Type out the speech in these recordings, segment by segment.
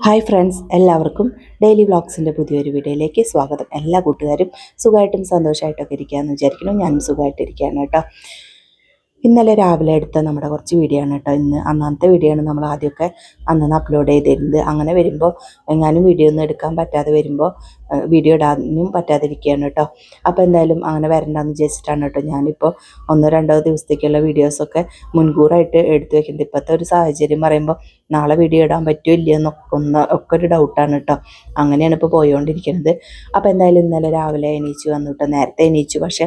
Hi friends എല്ലാവർക്കും daily വ്ളോഗ്സിന്റെ പുതിയൊരു വീഡിയോയിലേക്ക് സ്വാഗതം. എല്ലാ കൂട്ടുകാരും സുഖമായിട്ടും സന്തോഷമായിട്ടൊക്കെ ഇരിക്കുകയെന്ന് വിചാരിക്കുന്നു. ഞാനും സുഖമായിട്ടിരിക്കുകയാണ് കേട്ടോ. ഇന്നലെ രാവിലെ എടുത്ത നമ്മുടെ കുറച്ച് വീഡിയോ ആണ് കേട്ടോ. ഇന്ന് അന്നത്തെ വീഡിയോ ആണ് നമ്മൾ ആദ്യമൊക്കെ അന്നന്ന് അപ്ലോഡ് ചെയ്തിരുന്നത്. അങ്ങനെ വരുമ്പോൾ എങ്ങാനും വീഡിയോ ഒന്നും എടുക്കാൻ പറ്റാതെ വരുമ്പോൾ വീഡിയോ ഇടാനും പറ്റാതിരിക്കുകയാണ് കേട്ടോ. അപ്പോൾ എന്തായാലും അങ്ങനെ വരണ്ടെന്ന് വിചാരിച്ചിട്ടാണ് കേട്ടോ ഞാനിപ്പോൾ ഒന്നോ രണ്ടോ ദിവസത്തേക്കുള്ള വീഡിയോസൊക്കെ മുൻകൂറായിട്ട് എടുത്തു വെക്കുന്നത്. ഇപ്പോഴത്തെ ഒരു സാഹചര്യം പറയുമ്പോൾ നാളെ വീഡിയോ ഇടാൻ പറ്റുമോ ഇല്ലയോ എന്നൊക്കെ ഒന്ന് ഒക്കെ ഒരു ഡൗട്ടാണ് കേട്ടോ. അങ്ങനെയാണ് ഇപ്പോൾ പോയിക്കൊണ്ടിരിക്കുന്നത് അപ്പോൾ എന്തായാലും ഇന്നലെ രാവിലെ എണീച്ചു വന്നു കേട്ടോ. നേരത്തെ എണീച്ചു പക്ഷേ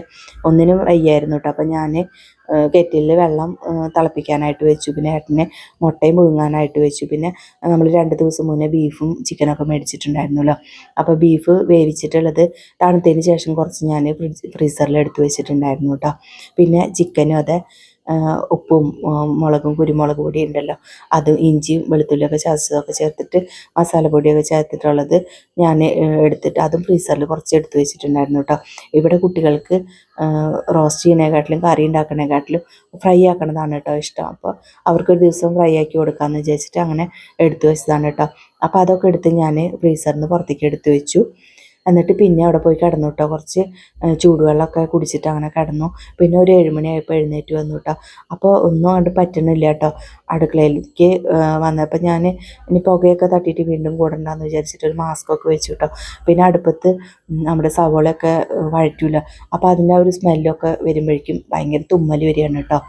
ഒന്നിനും വയ്യായിരുന്നു കേട്ടോ. അപ്പോൾ ഞാൻ കെറ്റിലിൽ വെള്ളം തിളപ്പിക്കാനായിട്ട് വെച്ചു. പിന്നെ ഏട്ടന് മുട്ടയും പുഴുങ്ങാനായിട്ട് വെച്ചു. പിന്നെ നമ്മൾ രണ്ട് ദിവസം മുന്നേ ബീഫും ചിക്കനൊക്കെ മേടിച്ചിട്ടുണ്ടായിരുന്നല്ലോ. അപ്പോൾ ബീഫ് വേവിച്ചിട്ടുള്ളത് തണുത്തതിന് ശേഷം കുറച്ച് ഞാൻ ഫ്രിഡ്ജ് ഫ്രീസറിൽ എടുത്ത് വെച്ചിട്ടുണ്ടായിരുന്നു കേട്ടോ. പിന്നെ ചിക്കനും അതെ. ഉപ്പും മുളകും കുരുമുളക് പൊടി ഉണ്ടല്ലോ. അത് ഇഞ്ചിയും വെളുത്തുള്ളിയൊക്കെ ചതച്ചതൊക്കെ ചേർത്തിട്ട് മസാലപ്പൊടിയൊക്കെ ചേർത്തിട്ടുള്ളത് ഞാൻ എടുത്തിട്ട് അതും ഫ്രീസറിൽ കുറച്ച് എടുത്ത് വെച്ചിട്ടുണ്ടായിരുന്നു കേട്ടോ ഇവിടെ കുട്ടികൾക്ക് റോസ്റ്റ് ചെയ്യുന്നതിനെക്കാട്ടിലും കറി ഉണ്ടാക്കുന്നതിനെക്കാട്ടിലും ഫ്രൈ ആക്കണതാണ് കേട്ടോ ഇഷ്ടം. അപ്പോൾ അവർക്കൊരു ദിവസം ഫ്രൈ ആക്കി കൊടുക്കാമെന്ന് വിചാരിച്ചിട്ട് അങ്ങനെ എടുത്ത് വെച്ചതാണ് കേട്ടോ അപ്പോൾ അതൊക്കെ എടുത്ത് ഞാൻ ഫ്രീസറിൽ നിന്ന് പുറത്തേക്ക് എടുത്ത് വെച്ചു. എന്നിട്ട് പിന്നെ അവിടെ പോയി കിടന്നു കേട്ടോ കുറച്ച് ചൂടുവെള്ളമൊക്കെ കുടിച്ചിട്ട് അങ്ങനെ കിടന്നു. പിന്നെ ഒരു ഏഴുമണിയായപ്പോൾ എഴുന്നേറ്റ് വന്നു കേട്ടോ അപ്പോൾ ഒന്നും അങ്ങോട്ട് പറ്റണില്ല കേട്ടോ അടുക്കളയിലേക്ക് വന്നപ്പോൾ ഞാൻ ഇനി പുകയൊക്കെ തട്ടിയിട്ട് വീണ്ടും കൂടണ്ടെന്ന് വിചാരിച്ചിട്ട് ഒരു മാസ്ക് ഒക്കെ വെച്ചു കേട്ടോ പിന്നെ അടുപ്പത്ത് നമ്മുടെ സവോളയൊക്കെ വഴറ്റൂല. അപ്പോൾ അതിന്റെ ആ ഒരു സ്മെല്ലൊക്കെ വരുമ്പോഴേക്കും ഭയങ്കര തുമ്മൽ വരികയാണ് കേട്ടോ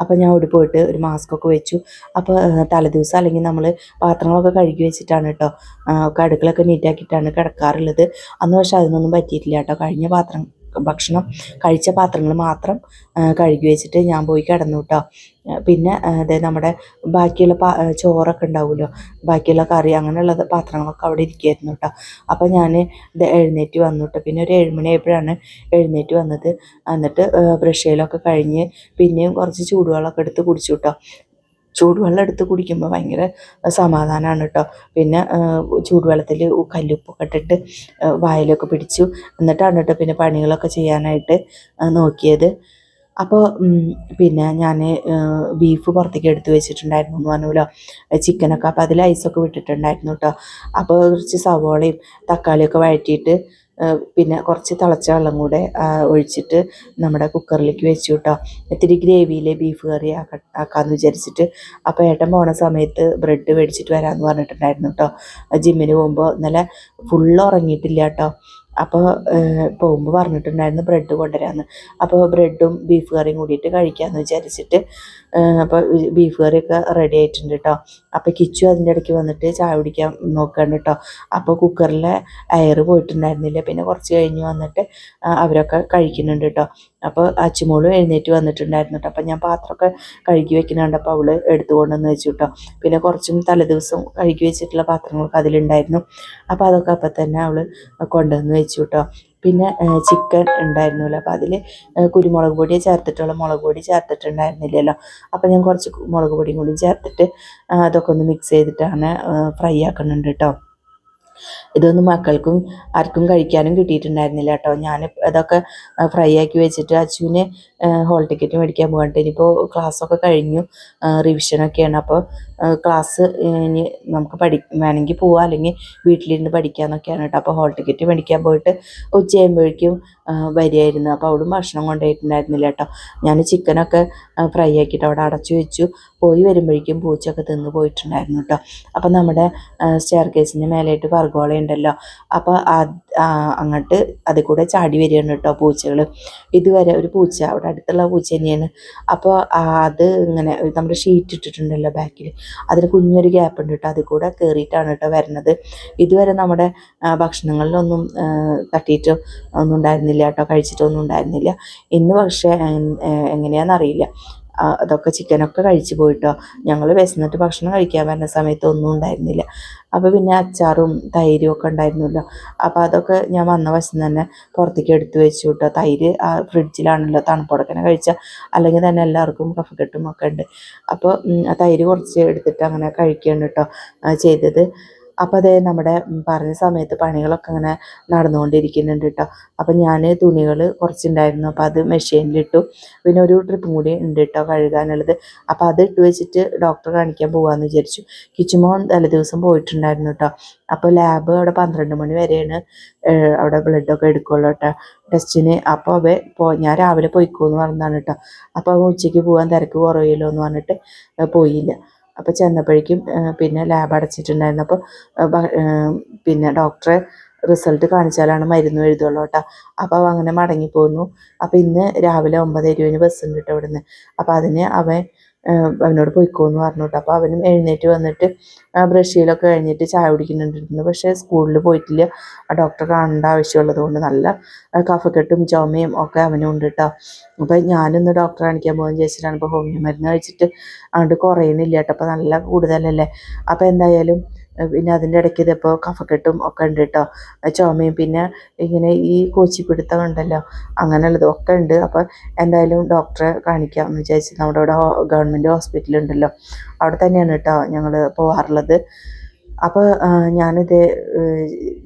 അപ്പോൾ ഞാൻ ഓടി പോയിട്ട് ഒരു മാസ്കൊക്കെ വെച്ചു. അപ്പോൾ തലേദിവസം അല്ലെങ്കിൽ നമ്മൾ പാത്രങ്ങളൊക്കെ കഴുകി വെച്ചിട്ടാണ് കേട്ടോ അടുക്കളൊക്കെ നീറ്റാക്കിയിട്ടാണ് കിടക്കാറുള്ളത്. അന്ന് പക്ഷെ അതിനൊന്നും പറ്റിയിട്ടില്ല കേട്ടോ കഴിഞ്ഞ പാത്രം ഭക്ഷണം കഴിച്ച പാത്രങ്ങൾ മാത്രം കഴുകി വെച്ചിട്ട് ഞാൻ പോയി കിടന്നു കേട്ടോ പിന്നെ അതെ നമ്മുടെ ബാക്കിയുള്ള പാ ചോറൊക്കെ ഉണ്ടാവുമല്ലോ ബാക്കിയുള്ള കറി അങ്ങനെയുള്ള പാത്രങ്ങളൊക്കെ അവിടെ ഇരിക്കുമായിരുന്നു കേട്ടോ അപ്പോൾ ഞാൻ എഴുന്നേറ്റ് വന്നു കേട്ടോ പിന്നെ ഒരു ഏഴുമണിയായപ്പോഴാണ് എഴുന്നേറ്റ് വന്നത്. എന്നിട്ട് ബ്രഷയിലൊക്കെ കഴിഞ്ഞ് പിന്നെയും കുറച്ച് ചൂടുവെള്ളമൊക്കെ എടുത്ത് കുടിച്ചു കേട്ടോ ചൂടുവെള്ളം എടുത്ത് കുടിക്കുമ്പോൾ ഭയങ്കര സമാധാനമാണ് കേട്ടോ പിന്നെ ചൂടുവെള്ളത്തിൽ കല്ലുപ്പൊക്കെ ഇട്ടിട്ട് വായലൊക്കെ പിടിച്ചു. എന്നിട്ടാണ് കേട്ടോ പിന്നെ പണികളൊക്കെ ചെയ്യാനായിട്ട് നോക്കിയത്. അപ്പോൾ പിന്നെ ഞാൻ ബീഫ് പുറത്തേക്ക് എടുത്ത് വെച്ചിട്ടുണ്ടായിരുന്നു എന്ന് പറഞ്ഞല്ലോ ചിക്കനൊക്കെ. അപ്പോൾ അതിൽ ഐസൊക്കെ വിട്ടിട്ടുണ്ടായിരുന്നു കേട്ടോ അപ്പോൾ കുറച്ച് സവോളയും തക്കാളിയൊക്കെ വഴറ്റിയിട്ട് പിന്നെ കുറച്ച് തിളച്ച വെള്ളം കൂടെ ഒഴിച്ചിട്ട് നമ്മുടെ കുക്കറിലേക്ക് വെച്ചു കേട്ടോ ഇത്തിരി ഗ്രേവിയിൽ ബീഫ് കറി ആക്ക ആക്കാമെന്ന് വിചാരിച്ചിട്ട്. അപ്പോൾ ഏട്ടൻ പോണ സമയത്ത് ബ്രെഡ് മേടിച്ചിട്ട് വരാമെന്ന് പറഞ്ഞിട്ടുണ്ടായിരുന്നു കേട്ടോ ജിമ്മിന് പോകുമ്പോൾ ഇന്നലെ ഫുള്ള് ഉറങ്ങിയിട്ടില്ല കേട്ടോ അപ്പോൾ പോകുമ്പോൾ പറഞ്ഞിട്ടുണ്ടായിരുന്നു ബ്രെഡ് കൊണ്ടുവരാമെന്ന് അപ്പോൾ ബ്രെഡും ബീഫ് കറിയും കൂടിയിട്ട് കഴിക്കാമെന്ന് വിചാരിച്ചിട്ട് അപ്പോൾ ബീഫ് കറിയൊക്കെ റെഡി ആയിട്ടുണ്ട് കേട്ടോ അപ്പോൾ കിച്ചു അതിന്റെ ഇടയ്ക്ക് വന്നിട്ട് ചായ കുടിക്കാൻ നോക്കുകയാണ് കേട്ടോ അപ്പോൾ കുക്കറിലെ എയർ പോയിട്ടുണ്ടായിരുന്നില്ല. പിന്നെ കുറച്ച് കഴിഞ്ഞ് വന്നിട്ട് അവരൊക്കെ കഴിക്കുന്നുണ്ട് കേട്ടോ അപ്പോൾ അച്ചുമോളും എഴുന്നേറ്റ് വന്നിട്ടുണ്ടായിരുന്നു കേട്ടോ അപ്പോൾ ഞാൻ പാത്രമൊക്കെ കഴുകി വെക്കുന്നുണ്ട്. അപ്പോൾ അവൾ എടുത്തുകൊണ്ടെന്ന് വെച്ചു കേട്ടോ പിന്നെ കുറച്ചും തലേദിവസം കഴുകി വെച്ചിട്ടുള്ള പാത്രങ്ങളൊക്കെ അതിലുണ്ടായിരുന്നു. അപ്പോൾ അതൊക്കെ അപ്പം തന്നെ അവൾ കൊണ്ടുവന്ന് വെച്ചു കേട്ടോ പിന്നെ ചിക്കൻ ഉണ്ടായിരുന്നല്ലോ. അപ്പോൾ അതിൽ കുരുമുളക് പൊടി ചേർത്തിട്ടുള്ള മുളക് പൊടി ചേർത്തിട്ടുണ്ടായിരുന്നില്ലല്ലോ. അപ്പോൾ ഞാൻ കുറച്ച് മുളക് പൊടിയും കൂടി ചേർത്തിട്ട് അതൊക്കെ ഒന്ന് മിക്സ് ചെയ്തിട്ടാണ് ഫ്രൈ ആക്കുന്നുണ്ട് കേട്ടോ ഇതൊന്നും മക്കൾക്കും ആർക്കും കഴിക്കാനും കിട്ടിയിട്ടുണ്ടായിരുന്നില്ല കേട്ടോ ഞാൻ അതൊക്കെ ഫ്രൈ ആക്കി വെച്ചിട്ട് അച്ചുവിന് ഹോൾ ടിക്കറ്റ് മേടിക്കാൻ പോകട്ടെ ഇനിയിപ്പോൾ ക്ലാസ്സൊക്കെ കഴിഞ്ഞു. റിവിഷനൊക്കെയാണ് അപ്പോൾ ക്ലാസ് ഇനി നമുക്ക് പഠി വേണമെങ്കിൽ പോവാം. അല്ലെങ്കിൽ വീട്ടിലിരുന്ന് പഠിക്കാമെന്നൊക്കെയാണ് കേട്ടോ. അപ്പോൾ ഹോൾ ടിക്കറ്റ് മേടിക്കാൻ പോയിട്ട് ഉച്ചയാകുമ്പോഴേക്കും വരികയായിരുന്നു. അപ്പോൾ അവിടും ഭക്ഷണം കൊണ്ടുപോയിട്ടുണ്ടായിരുന്നില്ല കേട്ടോ. ഞാൻ ചിക്കനൊക്കെ ഫ്രൈ ആക്കിയിട്ട് അവിടെ അടച്ചു വെച്ചു. പോയി വരുമ്പോഴേക്കും പൂച്ചയൊക്കെ തിന്ന് പോയിട്ടുണ്ടായിരുന്നു കേട്ടോ. അപ്പോൾ നമ്മുടെ സ്റ്റെയർ കേസിന്റെ മേലായിട്ട് പർഗോള ഉണ്ടല്ലോ അപ്പോൾ അത് അങ്ങോട്ട് അതിൽ കൂടെ ചാടി വരികയാണ് കേട്ടോ പൂച്ചകൾ. ഇതുവരെ ഒരു പൂച്ച അവിടെ അടുത്തുള്ള പൂച്ച തന്നെയാണ്. അപ്പോൾ അത് ഇങ്ങനെ നമ്മുടെ ഷീറ്റ് ഇട്ടിട്ടുണ്ടല്ലോ ബാക്കിൽ അതിന് കുഞ്ഞൊരു ഗ്യാപ്പ് ഉണ്ട് കേട്ടോ അതിൽ കൂടെ കയറിയിട്ടാണ് കേട്ടോ വരുന്നത്. ഇതുവരെ നമ്മുടെ ഭക്ഷണങ്ങളിലൊന്നും തട്ടിയിട്ട് ഒന്നും ഉണ്ടായിരുന്നില്ല കേട്ടോ കഴിച്ചിട്ടൊന്നും ഉണ്ടായിരുന്നില്ല. ഇന്ന് പക്ഷേ എങ്ങനെയാണെന്നറിയില്ല അതൊക്കെ ചിക്കനൊക്കെ കഴിച്ചു പോയിട്ടോ. ഞങ്ങൾ വിശന്നിട്ട് ഭക്ഷണം കഴിക്കാൻ വരുന്ന സമയത്ത് ഒന്നും ഉണ്ടായിരുന്നില്ല. അപ്പോൾ പിന്നെ അച്ചാറും തൈരും ഒക്കെ ഉണ്ടായിരുന്നല്ലോ. അപ്പോൾ അതൊക്കെ ഞാൻ വന്ന വശം തന്നെ പുറത്തേക്ക് എടുത്തു വെച്ചു കേട്ടോ. തൈര് ആ ഫ്രിഡ്ജിലാണല്ലോ തണുപ്പുടക്കനെ കഴിച്ചാൽ അല്ലെങ്കിൽ തന്നെ എല്ലാവർക്കും കഫക്കെട്ടും ഒക്കെ ഉണ്ട്. അപ്പോൾ തൈര് കുറച്ച് എടുത്തിട്ട് അങ്ങനെ കഴിക്കുകയാണ് കേട്ടോ. ചെയ്തത്. അപ്പോൾ അതേ നമ്മുടെ പറഞ്ഞ സമയത്ത് പണികളൊക്കെ ഇങ്ങനെ നടന്നുകൊണ്ടിരിക്കുന്നുണ്ട് കേട്ടോ അപ്പം ഞാൻ തുണികൾ കുറച്ചുണ്ടായിരുന്നു. അപ്പോൾ അത് മെഷീനിലിട്ടു. പിന്നെ ഒരു ട്രിപ്പും കൂടി ഉണ്ട് കേട്ടോ കഴുകാനുള്ളത്. അപ്പോൾ അത് ഇട്ട് വെച്ചിട്ട് ഡോക്ടറെ കാണിക്കാൻ പോകാമെന്ന് വിചാരിച്ചു. കിച്ചുമോൻ തലേ ദിവസം പോയിട്ടുണ്ടായിരുന്നു കേട്ടോ അപ്പോൾ ലാബ് അവിടെ പന്ത്രണ്ട് മണി വരെയാണ് അവിടെ ബ്ലഡൊക്കെ എടുക്കുള്ളൂ കേട്ടോ ടെസ്റ്റിന് അപ്പോൾ അവ പോ ഞാൻ രാവിലെ പോയിക്കോന്ന് പറഞ്ഞതാണ് കേട്ടോ അപ്പോൾ ഉച്ചയ്ക്ക് പോകാൻ തിരക്ക് കുറവില്ലോ എന്ന് പറഞ്ഞിട്ട് പോയില്ല. അപ്പോൾ ചെന്നപ്പോഴേക്കും പിന്നെ ലാബ് അടച്ചിട്ടുണ്ടായിരുന്നു. അപ്പോൾ പിന്നെ ഡോക്ടറെ റിസൾട്ട് കാണിച്ചാലാണ് മരുന്ന് എഴുതുള്ളൂ കേട്ടോ. അപ്പോൾ അങ്ങനെ അങ്ങനെ മടങ്ങിപ്പോന്നു. അപ്പോൾ ഇന്ന് രാവിലെ ഒമ്പത് ഇരുപതിന് ബസ് കേട്ടോ ഇവിടുന്ന്. അപ്പോൾ അതിന് അവൻ അവനോട് പോയിക്കോന്ന് പറഞ്ഞു കേട്ടോ അപ്പോൾ അവനും എഴുന്നേറ്റ് വന്നിട്ട് ആ ചെയ്യലൊക്കെ കഴിഞ്ഞിട്ട് ചായ കുടിക്കുന്നുണ്ടിരുന്നു പക്ഷേ സ്കൂളിൽ പോയിട്ടില്ല. ആ ഡോക്ടറെ കാണേണ്ട ആവശ്യമുള്ളത് കൊണ്ട് നല്ല കഫക്കെട്ടും ചുമയും ഒക്കെ അവനും ഉണ്ട് കേട്ടോ അപ്പോൾ ഞാനിന്ന് ഡോക്ടറെ കാണിക്കാൻ പോകാൻ വിചാരിച്ചിട്ടാണ് ഇപ്പോൾ ഹോമിയോ മരുന്ന് കഴിച്ചിട്ട് അങ്ങോട്ട് കുറയുന്നില്ല കേട്ടോ അപ്പോൾ നല്ല കൂടുതലല്ലേ? അപ്പോൾ എന്തായാലും പിന്നെ അതിന്റെ ഇടയ്ക്ക് ഇതിപ്പോൾ കഫക്കെട്ടും ഒക്കെ ഉണ്ട് കേട്ടോ ചുമയും പിന്നെ ഇങ്ങനെ ഈ കോച്ചിപ്പിടുത്തം ഉണ്ടല്ലോ അങ്ങനെയുള്ളത് ഒക്കെ ഉണ്ട്. അപ്പോൾ എന്തായാലും ഡോക്ടറെ കാണിക്കാം എന്ന് വിചാരിച്ച് നമ്മുടെ ഇവിടെ ഗവൺമെന്റ് ഹോസ്പിറ്റൽ ഉണ്ടല്ലോ അവിടെ തന്നെയാണ് കേട്ടോ ഞങ്ങൾ പോകാറുള്ളത് അപ്പോൾ ഞാനിത്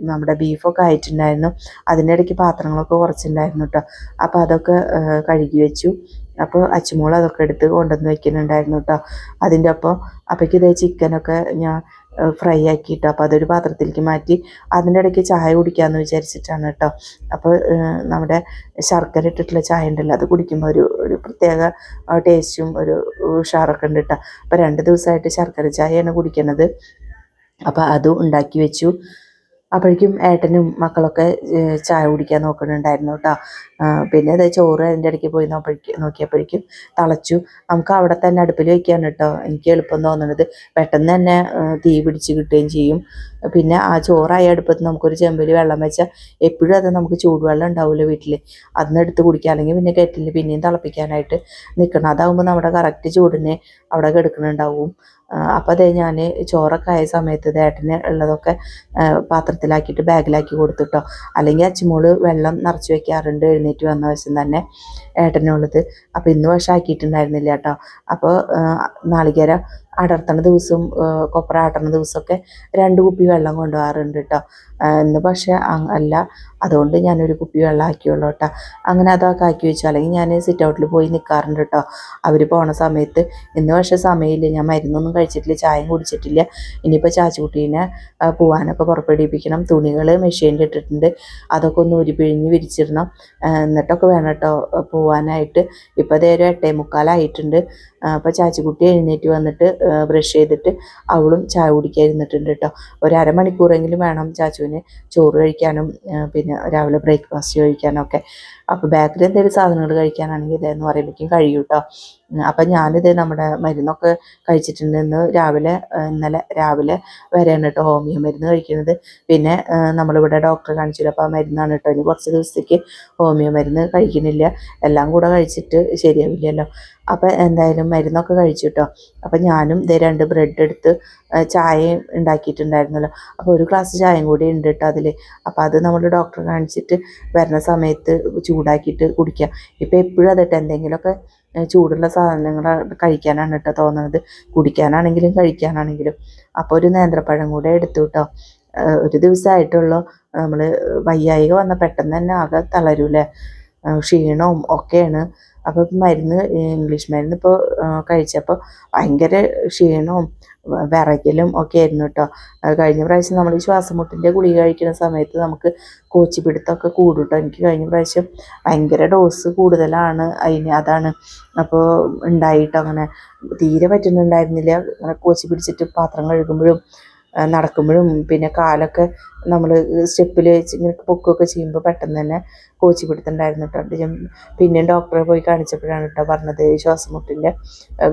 നമ്മുടെ ബീഫൊക്കെ ആയിട്ടുണ്ടായിരുന്നു. അതിന്റെ ഇടയ്ക്ക് പാത്രങ്ങളൊക്കെ കുറച്ചുണ്ടായിരുന്നു കേട്ടോ അപ്പോൾ അതൊക്കെ കഴുകി വെച്ചു. അപ്പോൾ അച്ചുമോൾ അതൊക്കെ എടുത്ത് കൊണ്ടുവന്ന് വെക്കുന്നുണ്ടായിരുന്നു കേട്ടോ അതിന്റെ ഒപ്പം അപ്പോഴേക്ക് ഇതേ ചിക്കനൊക്കെ ഞാൻ ഫ്രൈ ആക്കിയിട്ട് അപ്പോൾ അതൊരു പാത്രത്തിലേക്ക് മാറ്റി അതിന്റെ ഇടയ്ക്ക് ചായ കുടിക്കാമെന്ന് വിചാരിച്ചിട്ടാണ് കേട്ടോ. അപ്പോൾ നമ്മുടെ ശർക്കര ഇട്ടിട്ടുള്ള ചായ ഉണ്ടല്ലോ അത് കുടിക്കുമ്പോൾ ഒരു ഒരു പ്രത്യേക ടേസ്റ്റും ഒരു ഉഷാറൊക്കെ ഉണ്ട് കേട്ടോ. അപ്പോൾ രണ്ട് ദിവസമായിട്ട് ശർക്കര ചായയാണ് കുടിക്കുന്നത് അപ്പോൾ അതും ഉണ്ടാക്കി വെച്ചു. അപ്പോഴേക്കും ഏട്ടനും മക്കളൊക്കെ ചായ കുടിക്കാൻ നോക്കുന്നുണ്ടായിരുന്നു കേട്ടോ. പിന്നെ അത് ചോറ് അതിന്റെ ഇടയ്ക്ക് പോയി നോക്കിയപ്പോഴേക്കും നോക്കിയപ്പോഴേക്കും തിളച്ചു. നമുക്ക് അവിടെ തന്നെ അടുപ്പിൽ വയ്ക്കാൻ കേട്ടോ എനിക്ക് എളുപ്പം തോന്നുന്നത് പെട്ടെന്ന് തന്നെ തീ പിടിച്ച് കിട്ടുകയും ചെയ്യും. പിന്നെ ആ ചോറായ അടുപ്പത്ത് നമുക്കൊരു ചെമ്പിൽ വെള്ളം വെച്ചാൽ എപ്പോഴും അത് നമുക്ക് ചൂടുവെള്ളം ഉണ്ടാവില്ല വീട്ടിൽ അതിന് എടുത്ത് കുടിക്കുക അല്ലെങ്കിൽ പിന്നെ കെറ്റിൽ പിന്നെയും തിളപ്പിക്കാനായിട്ട് നിൽക്കണം അതാവുമ്പോൾ നമ്മുടെ കറക്റ്റ് ചൂടിനെ അവിടെ കിടക്കുന്നുണ്ടാവും അപ്പോൾ അതേ ഞാൻ ചോറൊക്കെ ആയ സമയത്ത് ഏട്ടന് ഉള്ളതൊക്കെ പാത്രത്തിലാക്കിയിട്ട് ബാഗിലാക്കി കൊടുത്തിട്ടോ അല്ലെങ്കിൽ അച്ചുമോൾ വെള്ളം നിറച്ച് വെക്കാറുണ്ട് എഴുന്നേറ്റ് വന്ന വശം തന്നെ ഏട്ടനുള്ളത്. അപ്പോൾ ഇന്ന് പക്ഷേ ആക്കിയിട്ടുണ്ടായിരുന്നില്ല കേട്ടോ. അപ്പോൾ നാളികേര അടർത്തണ ദിവസവും കൊപ്ര ആട്ടണ ദിവസമൊക്കെ രണ്ട് കുപ്പി വെള്ളം കൊണ്ടുപോകാറുണ്ട് കേട്ടോ. ഇന്ന് പക്ഷേ അല്ല അതുകൊണ്ട് ഞാനൊരു കുപ്പി വെള്ളം ആക്കിയുള്ളൂ കേട്ടോ. അങ്ങനെ അതൊക്കെ ആക്കി വെച്ചു. അല്ലെങ്കിൽ ഞാൻ സിറ്റ് ഔട്ടിൽ പോയി നിൽക്കാറുണ്ട് കേട്ടോ. അവർ പോണ സമയത്ത് ഇന്ന് പക്ഷേ സമയമില്ല. ഞാൻ മരുന്നൊന്നും കഴിച്ചിട്ടില്ല ചായയും കുടിച്ചിട്ടില്ല. ഇനിയിപ്പോൾ ചാച്ചുകുട്ടീനെ പോവാനൊക്കെ പുറപ്പെടുവിപ്പിക്കണം. തുണികൾ മെഷീനിൽ ഇട്ടിട്ടുണ്ട്. അതൊക്കെ ഒന്ന് ഉരുപിഴിഞ്ഞ് വിരിച്ചിടണം. എന്നിട്ടൊക്കെ വേണം കേട്ടോ പോവാനായിട്ട്. ഇപ്പോൾ അതേ ഒരു എട്ടേ മുക്കാലായിട്ടുണ്ട്. അപ്പോൾ ചാച്ചുകുട്ടി എഴുന്നേറ്റ് വന്നിട്ട് ബ്രഷ് ചെയ്തിട്ട് അവളും ചായ കുടിക്കാൻ ഇരുന്നിട്ടുണ്ട് കേട്ടോ. ഒരു അരമണിക്കൂറെങ്കിലും വേണം ചാച്ചുവിന് ചോറ് കഴിക്കാനും പിന്നെ രാവിലെ ബ്രേക്ക്ഫാസ്റ്റ് കഴിക്കാനും ഒക്കെ അപ്പോൾ ബേക്കറി എന്തെങ്കിലും സാധനങ്ങൾ കഴിക്കാനാണെങ്കിൽ ഇതെന്ന് പറയുമ്പോഴേക്കും കഴിയും കേട്ടോ അപ്പം ഞാനിത് നമ്മുടെ മരുന്നൊക്കെ കഴിച്ചിട്ടുണ്ടെന്ന് രാവിലെ ഇന്നലെ രാവിലെ വരെയാണ് കേട്ടോ ഹോമിയോ മരുന്ന് കഴിക്കുന്നത്. പിന്നെ നമ്മളിവിടെ ഡോക്ടറെ കാണിച്ചില്ല അപ്പോൾ ആ മരുന്നാണ് കേട്ടോ ഇനി കുറച്ച് ദിവസത്തേക്ക് ഹോമിയോ മരുന്ന് കഴിക്കുന്നില്ല. എല്ലാം കൂടെ കഴിച്ചിട്ട് ശരിയാവില്ലല്ലോ. അപ്പോൾ എന്തായാലും മരുന്നൊക്കെ കഴിച്ചു കേട്ടോ അപ്പം ഞാനും ഇതേ രണ്ട് ബ്രെഡ് എടുത്ത് ചായ ഉണ്ടാക്കിയിട്ടുണ്ടായിരുന്നല്ലോ. അപ്പോൾ ഒരു ഗ്ലാസ് ചായയും കൂടി ഉണ്ട് കേട്ടോ അതിൽ അപ്പോൾ അത് നമ്മൾ ഡോക്ടർ കാണിച്ചിട്ട് വരുന്ന സമയത്ത് ചൂടാക്കിയിട്ട് കുടിക്കുക ഇപ്പോൾ എപ്പോഴും അതിട്ട് എന്തെങ്കിലുമൊക്കെ ചൂടുള്ള സാധനങ്ങൾ കഴിക്കാനാണ് കേട്ടോ തോന്നുന്നത് കുടിക്കാനാണെങ്കിലും കഴിക്കാനാണെങ്കിലും. അപ്പോൾ ഒരു നേന്ത്രപ്പഴം കൂടെ എടുത്തു കേട്ടോ ഒരു ദിവസമായിട്ടുള്ളൂ നമ്മൾ വയ്യായിക വന്ന പെട്ടെന്ന് തന്നെ ആകെ തളരൂലേ. ഏഹ് ക്ഷീണവും ഒക്കെയാണ്. അപ്പോൾ മരുന്ന് ഇംഗ്ലീഷ് മരുന്ന് ഇപ്പോൾ കഴിച്ചപ്പോൾ ഭയങ്കര ക്ഷീണവും വിറയ്ക്കലും ഒക്കെ ആയിരുന്നു കേട്ടോ കഴിഞ്ഞ പ്രാവശ്യം നമ്മൾ ഈ ശ്വാസമുട്ടിന്റെ ഗുളിക കഴിക്കുന്ന സമയത്ത് നമുക്ക് കോച്ചിപ്പിടുത്തമൊക്കെ കൂടും കേട്ടോ എനിക്ക് കഴിഞ്ഞ പ്രാവശ്യം ഭയങ്കര ഡോസ് കൂടുതലാണ് അതിന് അതാണ്. അപ്പോൾ ഉണ്ടായിട്ടോ അങ്ങനെ. തീരെ പറ്റുന്നുണ്ടായിരുന്നില്ല. അങ്ങനെ കോച്ചി പിടിച്ചിട്ട് പാത്രം കഴുകുമ്പോഴും നടക്കുമ്പോഴും പിന്നെ കാലൊക്കെ നമ്മൾ സ്റ്റെപ്പിൽ വെച്ച് ഇങ്ങനെ പൊക്കുകയൊക്കെ ചെയ്യുമ്പോൾ പെട്ടെന്ന് തന്നെ കോച്ചി പിടുത്തുണ്ടായിരുന്നു കേട്ടോ പിന്നെ ഡോക്ടറെ പോയി കാണിച്ചപ്പോഴാണ് കേട്ടോ പറഞ്ഞത് ശ്വാസമുട്ടിന്റെ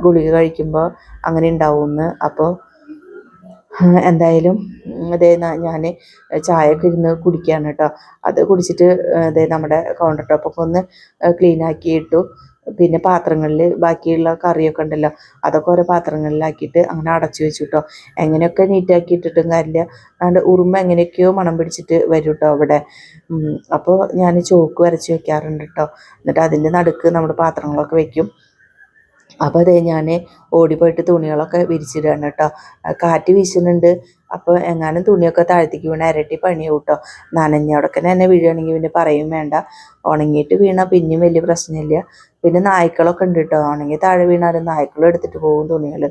ഗുളിക കഴിക്കുമ്പോൾ അങ്ങനെ ഉണ്ടാവുമെന്ന് അപ്പോൾ എന്തായാലും അതേ ഞാൻ ചായയൊക്കെ ഇരുന്ന് കുടിക്കുകയാണ് കേട്ടോ അത് കുടിച്ചിട്ട് അതേ നമ്മുടെ കൗണ്ടർ ടോപ്പൊക്കെ ഒന്ന് ക്ലീൻ ആക്കി ഇട്ടു പിന്നെ പാത്രങ്ങളിൽ ബാക്കിയുള്ള കറിയൊക്കെ ഉണ്ടല്ലോ അതൊക്കെ ഓരോ പാത്രങ്ങളിലാക്കിയിട്ട് അങ്ങനെ അടച്ചു വെച്ചു കേട്ടോ എങ്ങനെയൊക്കെ നീറ്റാക്കി ഇട്ടിട്ടും കാര്യമില്ല. അതുകൊണ്ട് ഉറുമ്പ് എങ്ങനെയൊക്കെയോ മണം പിടിച്ചിട്ട് വരും കേട്ടോ അവിടെ അപ്പോൾ ഞാൻ ചോക്ക് വരച്ച് വെക്കാറുണ്ട് കേട്ടോ എന്നിട്ട് അതിന്റെ നടുക്ക് നമ്മുടെ പാത്രങ്ങളൊക്കെ വെക്കും. അപ്പോൾ അതേ ഞാൻ ഓടിപ്പോയിട്ട് തുണികളൊക്കെ വിരിച്ചിടുകയാണ് കേട്ടോ കാറ്റ് വീശുന്നുണ്ട്. അപ്പോൾ എങ്ങാനും തുണിയൊക്കെ താഴ്ത്തിക്ക് വീണ ഇരട്ടി പണിയാവും കേട്ടോ നനഞ്ഞവിടൊക്കെ തന്നെ വീഴുകയാണെങ്കിൽ പിന്നെ പറയും വേണ്ട. ഉണങ്ങിയിട്ട് വീണാൽ പിന്നെയും വലിയ പ്രശ്നമില്ല. പിന്നെ നായ്ക്കളൊക്കെ ഉണ്ട് കേട്ടോ ഉണങ്ങി താഴെ വീണാലും നായ്ക്കളും എടുത്തിട്ട് പോകും തുണികൾ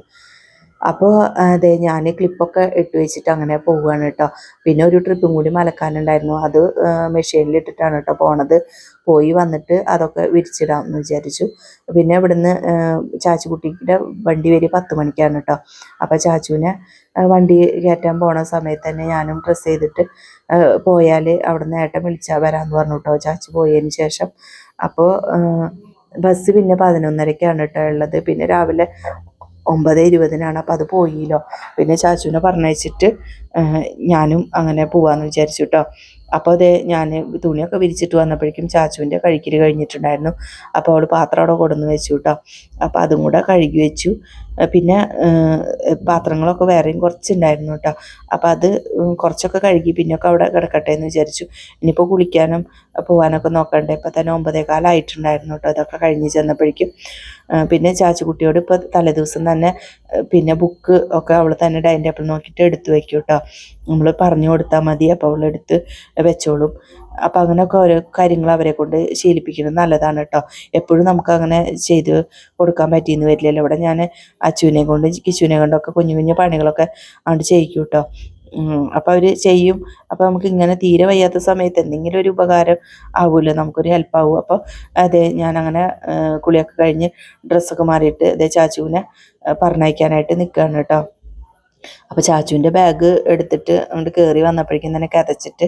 അപ്പോൾ അതെ ഞാൻ ക്ലിപ്പൊക്കെ ഇട്ട് വെച്ചിട്ട് അങ്ങനെ പോവുകയാണ് കേട്ടോ പിന്നെ ഒരു ട്രിപ്പും കൂടി മലക്കാനുണ്ടായിരുന്നു. അത് മെഷീനിൽ ഇട്ടിട്ടാണ് കേട്ടോ പോണത്. പോയി വന്നിട്ട് അതൊക്കെ വിരിച്ചിടാം എന്ന് വിചാരിച്ചു. പിന്നെ ഇവിടുന്ന് ചാച്ചുകുട്ടിയുടെ വണ്ടി വരി പത്ത് മണിക്കാണ് കേട്ടോ അപ്പോൾ ചാച്ചുവിനെ വണ്ടി കയറ്റാൻ പോണ സമയത്ത് തന്നെ ഞാനും ഡ്രസ്സ് ചെയ്തിട്ട് പോയാൽ അവിടുന്ന് ഏട്ടൻ വിളിച്ചാൽ വരാമെന്ന് പറഞ്ഞു കേട്ടോ ചാച്ചു പോയതിന് ശേഷം. അപ്പോൾ ബസ് പിന്നെ പതിനൊന്നരക്കാണ് കേട്ടോ ഉള്ളത്. പിന്നെ രാവിലെ ഒമ്പത് ഇരുപതിനാണ്. അപ്പോൾ അത് പോയില്ലോ. പിന്നെ ചാച്ചുവിനെ പറഞ്ഞയച്ചിട്ട് ഞാനും അങ്ങനെ പോവാന്ന് വിചാരിച്ചു കേട്ടോ അപ്പോൾ അതേ ഞാൻ തുണിയൊക്കെ വിരിച്ചിട്ട് വന്നപ്പോഴേക്കും ചാച്ചുവിന്റെ കഴിക്കൽ കഴിഞ്ഞിട്ടുണ്ടായിരുന്നു. അപ്പോൾ അവൾ പാത്രം അവിടെ കൊടുന്ന് വെച്ചു കേട്ടോ അപ്പോൾ അതും കൂടെ കഴുകി വെച്ചു. പിന്നെ പാത്രങ്ങളൊക്കെ വേറെയും കുറച്ചുണ്ടായിരുന്നു കേട്ടോ അപ്പോൾ അത് കുറച്ചൊക്കെ കഴുകി പിന്നെയൊക്കെ അവിടെ കിടക്കട്ടെ എന്ന് വിചാരിച്ചു. ഇനിയിപ്പോൾ കുളിക്കാനും പോകാനൊക്കെ നോക്കണ്ടേ. ഇപ്പോൾ തന്നെ ഒമ്പതേ കാലമായിട്ടുണ്ടായിരുന്നു കേട്ടോ അതൊക്കെ കഴിഞ്ഞ് ചെന്നപ്പോഴേക്കും. പിന്നെ ചാച്ചുകുട്ടിയോട് ഇപ്പോൾ തലേദിവസം തന്നെ പിന്നെ ബുക്ക് ഒക്കെ അവൾ തന്നെ ഡൈനിങ് ടേബിൾ നോക്കിയിട്ട് എടുത്തു വെക്കും കേട്ടോ നമ്മൾ പറഞ്ഞു കൊടുത്താൽ മതി അപ്പോൾ അവൾ എടുത്ത് വെച്ചോളും. അപ്പോൾ അങ്ങനെയൊക്കെ ഓരോ കാര്യങ്ങൾ അവരെ കൊണ്ട് ശീലിപ്പിക്കുന്നത് നല്ലതാണ് കേട്ടോ എപ്പോഴും നമുക്ക് അങ്ങനെ ചെയ്ത് കൊടുക്കാൻ പറ്റിയെന്ന് വരില്ലല്ലോ. ഇവിടെ ഞാൻ അച്ചുവിനെ കൊണ്ട് കിച്ചുവിനെ കൊണ്ടൊക്കെ കുഞ്ഞു കുഞ്ഞു പണികളൊക്കെ അങ്ങോട്ട് ചെയ്യിക്കും കേട്ടോ അപ്പോൾ അവർ ചെയ്യും. അപ്പോൾ നമുക്ക് ഇങ്ങനെ തീരെ വയ്യാത്ത സമയത്ത് എന്തെങ്കിലും ഒരു ഉപകാരം ആവുമല്ലോ നമുക്കൊരു ഹെൽപ്പ് ആവും. അപ്പോൾ അതെ ഞാനങ്ങനെ കുളിയൊക്കെ കഴിഞ്ഞ് ഡ്രസ്സൊക്കെ മാറിയിട്ട് അതെ ചാച്ചുവിനെ പറഞ്ഞയക്കാനായിട്ട് നിൽക്കുകയാണ് കേട്ടോ. അപ്പോൾ ചാച്ചുവിന്റെ ബാഗ് എടുത്തിട്ട് അങ്ങോട്ട് കയറി വന്നപ്പോഴേക്കും തന്നെ കതച്ചിട്ട്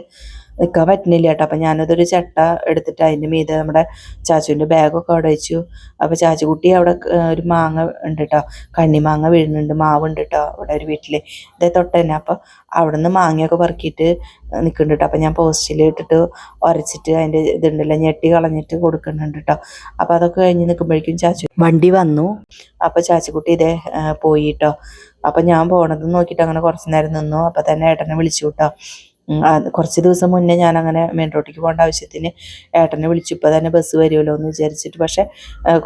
നിൽക്കാൻ പറ്റുന്നില്ല കേട്ടോ. അപ്പം ഞാനതൊരു ചട്ട എടുത്തിട്ട് അതിന്റെ മീതെ നമ്മുടെ ചാച്ചുവിന്റെ ബാഗൊക്കെ അവിടെ വെച്ചു. അപ്പോൾ ചാച്ചുകുട്ടി അവിടെ ഒരു മാങ്ങ ഉണ്ട് കേട്ടോ. കണ്ണിമാങ്ങ വീഴുന്നുണ്ട് ഉണ്ട് കേട്ടോ അവിടെ ഒരു വീട്ടിൽ ഇതേ തൊട്ട് തന്നെ. അപ്പോൾ അവിടെ നിന്ന് മാങ്ങയൊക്കെ പറക്കിയിട്ട് നിൽക്കുന്നുണ്ട് കേട്ടോ. അപ്പോൾ ഞാൻ പോസ്റ്റിൽ ഇട്ടിട്ട് ഉരച്ചിട്ട് അതിന്റെ ഇതുണ്ടല്ലോ ഞെട്ടി കളഞ്ഞിട്ട് കൊടുക്കുന്നുണ്ട് കേട്ടോ. അപ്പോൾ അതൊക്കെ കഴിഞ്ഞ് നിൽക്കുമ്പോഴേക്കും ചാച്ചു വണ്ടി വന്നു. അപ്പോൾ ചാച്ചുകുട്ടി ഇതേ പോയി കേട്ടോ. അപ്പം ഞാൻ പോണത് നോക്കിയിട്ട് അങ്ങനെ കുറച്ച് നേരം നിന്നു. അപ്പം തന്നെ ഏട്ടനെ വിളിച്ചു കേട്ടോ. കുറച്ച് ദിവസം മുന്നേ ഞാൻ അങ്ങനെ മെയിൻ റോഡിലേക്ക് പോകേണ്ട ആവശ്യത്തിന് ഏട്ടനെ വിളിച്ചു ഇപ്പോൾ തന്നെ ബസ് വരുമല്ലോ എന്ന് വിചാരിച്ചിട്ട് പക്ഷേ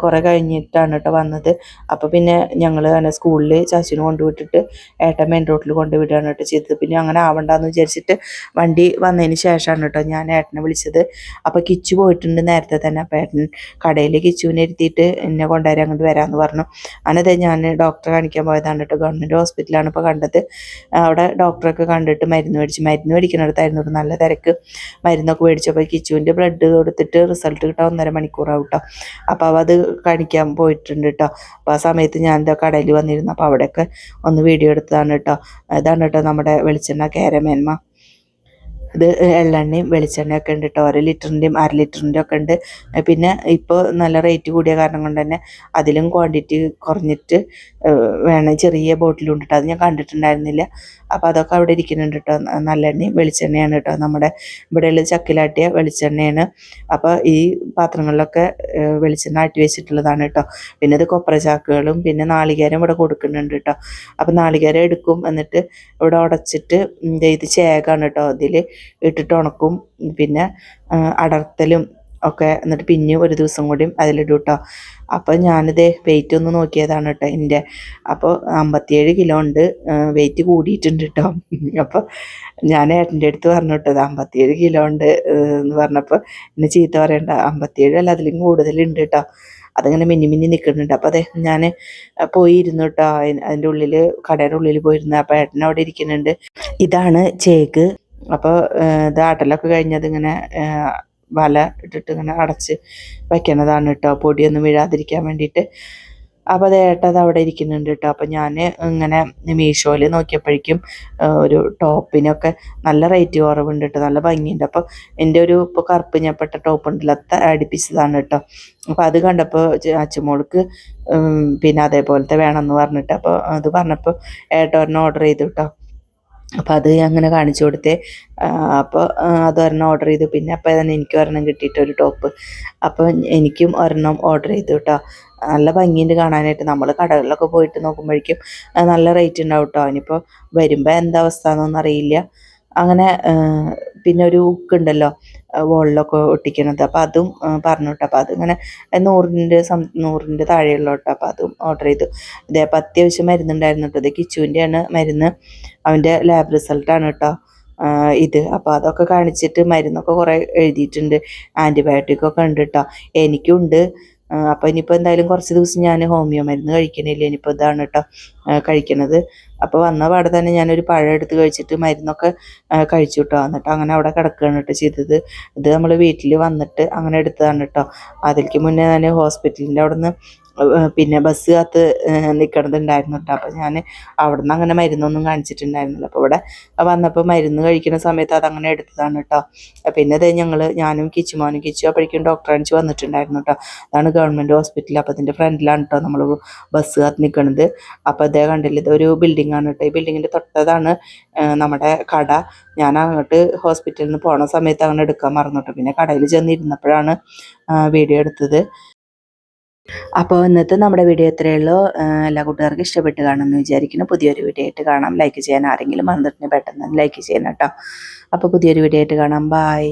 കുറേ കഴിഞ്ഞിട്ടാണ് കേട്ടോ വന്നത്. അപ്പോൾ പിന്നെ ഞങ്ങൾ അങ്ങനെ സ്കൂളിൽ ചാച്ചിന് കൊണ്ടുവിട്ടിട്ട് ഏട്ടൻ മെയിൻ റോഡിൽ കൊണ്ടുവിടുകയാണ് കേട്ടോ ചെയ്തത്. പിന്നെ അങ്ങനെ ആവണ്ടെന്ന് വിചാരിച്ചിട്ട് വണ്ടി വന്നതിന് ശേഷമാണ് കേട്ടോ ഞാൻ ഏട്ടനെ വിളിച്ചത്. അപ്പോൾ കിച്ചു പോയിട്ടുണ്ട് നേരത്തെ തന്നെ. അപ്പോൾ ഏട്ടൻ കടയിൽ കിച്ചുവിനെ ഇരുത്തിയിട്ട് എന്നെ കൊണ്ടുവരാൻ അങ്ങോട്ട് വരാമെന്ന് പറഞ്ഞു. അങ്ങനെ ഞാൻ ഡോക്ടറെ കാണിക്കാൻ പോയതാണ് കേട്ടോ. ഗവൺമെന്റ് ഹോസ്പിറ്റലാണ് ഇപ്പോൾ കണ്ടത്. അവിടെ ഡോക്ടറൊക്കെ കണ്ടിട്ട് മരുന്ന് മേടിച്ച് മരുന്ന് മേടിക്കുന്നിടത്തായിരുന്നു ഒരു നല്ല തിരക്ക്. മരുന്നൊക്കെ മേടിച്ചപ്പോൾ കിച്ചുവിന്റെ ബ്ലഡ് കൊടുത്തിട്ട് റിസൾട്ട് കിട്ടാൻ ഒന്നര മണിക്കൂറാവും കേട്ടോ. അപ്പോൾ അവ അത് കാണിക്കാൻ പോയിട്ടുണ്ട് കേട്ടോ. അപ്പോൾ ആ സമയത്ത് ഞാൻ എന്താ കടയിൽ വന്നിരുന്നു. അപ്പോൾ അവിടെയൊക്കെ ഒന്ന് വീഡിയോ എടുത്തതാണ് കേട്ടോ. അതാണ് കേട്ടോ നമ്മുടെ വെളിച്ചെണ്ണ കേരമേന്മ ഇത് എള്ളെണ്ണയും വെളിച്ചെണ്ണയും ഒക്കെ ഉണ്ട് കേട്ടോ ഒരു ലിറ്ററിന്റെയും അര ലിറ്ററിന്റെ ഒക്കെ ഉണ്ട്. പിന്നെ ഇപ്പോൾ നല്ല റേറ്റ് കൂടിയ കാരണം കൊണ്ട് തന്നെ അതിലും ക്വാണ്ടിറ്റി കുറഞ്ഞിട്ട് വേണം ചെറിയ ബോട്ടിലുണ്ട് കേട്ടോ അത് ഞാൻ കണ്ടിട്ടുണ്ടായിരുന്നില്ല. അപ്പോൾ അതൊക്കെ അവിടെ ഇരിക്കുന്നുണ്ട് കേട്ടോ നല്ല നല്ലെണ്ണയും വെളിച്ചെണ്ണയാണ് കേട്ടോ നമ്മുടെ ഇവിടെയുള്ള ചക്കിലാട്ടിയ വെളിച്ചെണ്ണയാണ്. അപ്പോൾ ഈ പാത്രങ്ങളിലൊക്കെ വെളിച്ചെണ്ണ ആട്ടി വെച്ചിട്ടുള്ളതാണ് കേട്ടോ പിന്നെ ഇത് കൊപ്ര ചാക്കുകളും പിന്നെ നാളികേരം ഇവിടെ കൊടുക്കുന്നുണ്ട് കേട്ടോ അപ്പോൾ നാളികേരം എടുക്കും. എന്നിട്ട് ഇവിടെ ഉടച്ചിട്ട് ഇത് ചേകാണ് കേട്ടോ അതിൽ ഇട്ടിട്ട് ഉണക്കും. പിന്നെ അടർത്തലും ഒക്കെ എന്നിട്ട് പിന്നെ ഒരു ദിവസം കൂടിയും അതിലിടും കേട്ടോ അപ്പോൾ ഞാനിത് വെയിറ്റ് ഒന്ന് നോക്കിയതാണ് കേട്ടോ എന്റെ അപ്പോൾ അമ്പത്തിയേഴ് കിലോ ഉണ്ട്. വെയിറ്റ് കൂടിയിട്ടുണ്ട് കേട്ടോ അപ്പോൾ ഞാൻ ഏട്ടന്റെ അടുത്ത് പറഞ്ഞു കേട്ടത് അമ്പത്തിയേഴ് കിലോ ഉണ്ട് എന്ന് പറഞ്ഞപ്പോൾ എന്നെ ചീത്ത പറയണ്ട അമ്പത്തിയേഴ് അല്ല അതിലും കൂടുതലുണ്ട് കേട്ടോ അതങ്ങനെ മിന്നി മിന്നി നിൽക്കുന്നുണ്ട്. അപ്പോൾ അതെ ഞാൻ പോയിരുന്നു കേട്ടോ അതിന്റെ ഉള്ളിൽ കടയുടെ ഉള്ളിൽ പോയിരുന്നു. അപ്പോൾ ഏട്ടൻ അവിടെ ഇരിക്കുന്നുണ്ട്. ഇതാണ് ചേക്ക്. അപ്പോൾ ഇത് ആട്ടലൊക്കെ കഴിഞ്ഞത് ഇങ്ങനെ വല ഇട്ടിട്ട് ഇങ്ങനെ അടച്ച് വെക്കണതാണ് കേട്ടോ പൊടിയൊന്നും വീഴാതിരിക്കാൻ വേണ്ടിയിട്ട്. അപ്പോൾ അത് ഏട്ടത് അവിടെ ഇരിക്കുന്നുണ്ട് കേട്ടോ അപ്പോൾ ഞാൻ ഇങ്ങനെ മീഷോയിൽ നോക്കിയപ്പോഴേക്കും ഒരു ടോപ്പിനൊക്കെ നല്ല റേറ്റ് കുറവുണ്ട് കേട്ടോ നല്ല ഭംഗിയുണ്ട്. അപ്പോൾ എന്റെ ഒരു ഇപ്പോൾ കറുപ്പ് ഞപ്പെട്ട ടോപ്പ് ഉണ്ടല്ലോ അത് അടുപ്പിച്ചതാണ് കേട്ടോ അപ്പോൾ അത് കണ്ടപ്പോൾ അച്ചുമോൾക്ക് ഉം, പിന്നെ അതേപോലത്തെ വേണമെന്ന് പറഞ്ഞിട്ട് അപ്പോൾ അത് പറഞ്ഞപ്പോൾ ഏട്ടൊരെണ്ണം ഓർഡർ ചെയ്തു കേട്ടോ അപ്പോൾ അത് അങ്ങനെ കാണിച്ചു കൊടുത്തേ. അപ്പോൾ അതൊരെണ്ണം ഓർഡർ ചെയ്തു. പിന്നെ അപ്പോൾ തന്നെ എനിക്ക് ഒരെണ്ണം കിട്ടിയിട്ട് ഒരു ടോപ്പ് അപ്പോൾ എനിക്കും ഒരെണ്ണം ഓർഡർ ചെയ്തു കേട്ടോ നല്ല ഭംഗിയുണ്ട് കാണാനായിട്ട്. നമ്മൾ കടകളിലൊക്കെ പോയിട്ട് നോക്കുമ്പോഴേക്കും നല്ല റേറ്റ് ഉണ്ടാവും കേട്ടോ ഇനിയിപ്പോൾ വരുമ്പോൾ എന്താ അവസ്ഥ എന്നൊന്നും അറിയില്ല. അങ്ങനെ പിന്നെ ഒരു ഉക്ക് ഉണ്ടല്ലോ വോളിലൊക്കെ ഒട്ടിക്കണത് അപ്പോൾ അതും പറഞ്ഞു കേട്ടോ അപ്പോൾ അതിങ്ങനെ നൂറിന്റെ സം നൂറിന്റെ താഴെയുള്ള കേട്ടോ. അപ്പോൾ അതും ഓർഡർ ചെയ്തു. ഇതേ അപ്പോൾ അത്യാവശ്യം മരുന്നുണ്ടായിരുന്നു കേട്ടോ. ഇത് കിച്ചുവിന്റെയാണ് മരുന്ന്. അവന്റെ ലാബ് റിസൾട്ടാണ് കേട്ടോ ഇത്. അപ്പോൾ അതൊക്കെ കാണിച്ചിട്ട് മരുന്നൊക്കെ കുറേ എഴുതിയിട്ടുണ്ട്. ആന്റിബയോട്ടിക്കൊക്കെ ഉണ്ട് കേട്ടോ. എനിക്കുണ്ട്. അപ്പോൾ ഇനിയിപ്പോൾ എന്തായാലും കുറച്ച് ദിവസം ഞാൻ ഹോമിയോ മരുന്ന് കഴിക്കണില്ല. ഇനിയിപ്പോൾ ഇതാണ് കേട്ടോ കഴിക്കണത്. അപ്പോൾ വന്ന പാടെ തന്നെ ഞാനൊരു പഴം എടുത്ത് കഴിച്ചിട്ട് മരുന്നൊക്കെ കഴിച്ചു കേട്ടോ എന്നിട്ട് അങ്ങനെ അവിടെ കിടക്കുകയാണ് കേട്ടോ ചെയ്തത്. ഇത് നമ്മൾ വീട്ടിൽ വന്നിട്ട് അങ്ങനെ എടുത്തതാണ് കേട്ടോ അതിലേക്ക് മുന്നേ ഞാൻ ഹോസ്പിറ്റലിന്റെ അവിടെ നിന്ന് പിന്നെ ബസ് കാത്ത് നിൽക്കണതുണ്ടായിരുന്നു കേട്ടോ ഞാൻ അവിടെ നിന്ന് അങ്ങനെ മരുന്നൊന്നും കാണിച്ചിട്ടുണ്ടായിരുന്നില്ല. അപ്പോൾ ഇവിടെ വന്നപ്പോൾ മരുന്ന് കഴിക്കുന്ന സമയത്ത് അതങ്ങനെ എടുത്തതാണ് കേട്ടോ പിന്നെ അതേ ഞങ്ങൾ ഞാനും കിച്ചുമോനും കിച്ചു അപ്പോഴേക്കും ഡോക്ടർ അണിച്ച് വന്നിട്ടുണ്ടായിരുന്നു കേട്ടോ അതാണ് ഗവൺമെന്റ് ഹോസ്പിറ്റൽ അപ്പോൾ അതിന്റെ ഫ്രണ്ടിലാണ് കേട്ടോ നമ്മൾ ബസ് കാത്ത് നിൽക്കുന്നത് അപ്പോൾ അതേ കണ്ടില്ല ഇതൊരു ബിൽഡിംഗ് ആണ് കേട്ടോ ഈ ബിൽഡിങ്ങിന്റെ തൊട്ടതാണ് നമ്മുടെ കട. ഞാൻ അങ്ങോട്ട് ഹോസ്പിറ്റലിൽ നിന്ന് പോണ സമയത്ത് അങ്ങനെ എടുക്കാൻ മറന്നു കേട്ടോ പിന്നെ കടയിൽ ചെന്നിരുന്നപ്പോഴാണ് വീഡിയോ എടുത്തത്. അപ്പോൾ ഇന്നത്തെ നമ്മുടെ വീഡിയോ ഇത്രയേ ഉള്ളൂ എല്ലാ കൂട്ടുകാർക്കും ഇഷ്ടപ്പെട്ട് കാണുമെന്ന് വിചാരിക്കുന്നു. പുതിയൊരു വീഡിയോ ആയിട്ട് കാണാം. ലൈക്ക് ചെയ്യാൻ ആരെങ്കിലും മറന്നിട്ടുണ്ടെങ്കിൽ പെട്ടെന്ന് ലൈക്ക് ചെയ്യണം കേട്ടോ. അപ്പോൾ പുതിയൊരു വീഡിയോ ആയിട്ട് കാണാം. ബായ്